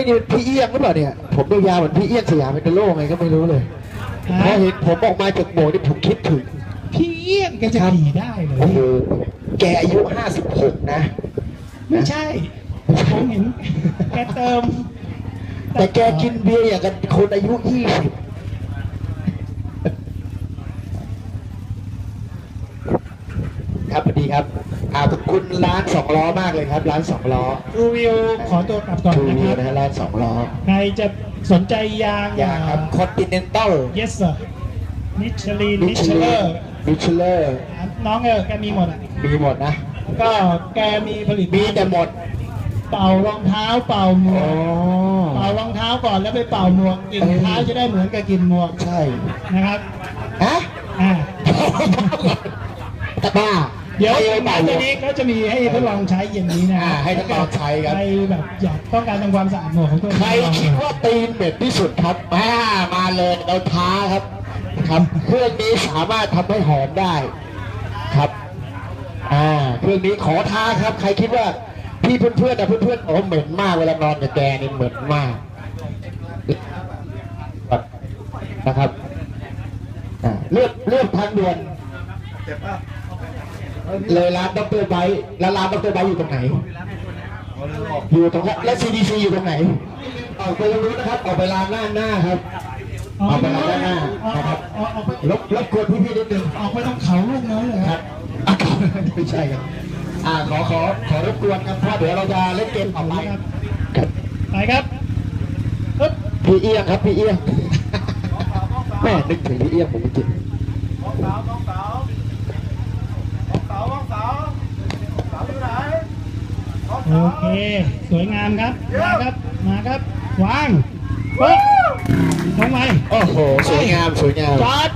อ้ยนี่พี่เอี้ยงหรือเปล่าเนี่ย ผมยาวๆเหมือนพี่เอี้ยงสยามเป็นโลกไงก็ไม่รู้เลยพอเห็นผมออกมาจากโบสถ์นี่ผมคิดถึง พี่เอี้ยงแกจะขี่ได้เหรอโอ้โหแกอายุห้าสิบหกนะ ไม่ใช่ ผมเห็นแกเติม แต่แกกินเบียร์อย่างกับคนอายุยี่สิบ ครับสวัสดีครับอ่าขอบคุณร้านสองล้อมากเลยครับร้านสองล้อครูวิวขอตัวกลับก่อนทูนะวีครับ นะฮะร้านสองล้อใครจะสนใจยางยางครับคอนติเนนตัล yes sir นิชลีนมินิชชเลเลออร์ร์มิชเลอร์น้องเออแกมีหมดอะ มีหมดนะ ก็แกมีผลิตมีแต่หมดเป่ารองเท้าเป่าหมอ๋วอกเป่ารองเท้าก่อนแล้วไปเป่าหมวกกลิ่นเท้าจะได้เหมือนกับกลิ่นหมวกใช่นะครับฮะอ่า ตะบ้า เดี๋ยวให้ไปหลัเป่างจากนี้ก็จะมีให้ทดลองใช้เย็นนี้นะอ่าให้ทดลองใช้ครับ ใครแบบอยากต้องการทำความสะอาดหมวกของตัวเองใครคิดว่าตีนเหม็นที่สุดครับมามาเลยเราท้าครับ ครับเครื่องนี้สามารถทำให้หอมได้ครับอ่าเครื่องนี้ขอท้าครับ ใครคิดว่าพี่เพื่อนๆนะเพื่อนๆโอ้เหม็นมากเวลานอนกับแกนี่เหม็นมากนะครับอ่าเลือกเลือกทางด่วน เลยร้านดรไบร์ทแล้วร้านดรไบร์ทอยู่ตรงไหน อยู่ตรงนั้นและ CDC อยู่ตรงไหน ออกไปตรงนู้นนะครับ ออกไปร้านหน้าหน้าครับ ออกเอาไปไปตรงร้านหน้าออกนะครับออกออกไปรบรบกวนพี่พี่ๆนิดนึงออกไปตรงเขาลูกน้อยเลยคครัรับบอะไม่ใช่ครับอ่าขอขอขอรบกวนครับเพราะเดี๋ยวเราจะเล่นเกมต่อไปครับครับไปครับปึ๊บพี่เอี้ยงครับพี่เอี้ยงแม่นึกถึงพี่เอี้ยงผมจริง โอเค สวยงามครับ มาครับ มาครับ วางปึ๊บลงไปโอ้โห สวยงาม สวยงาม จอด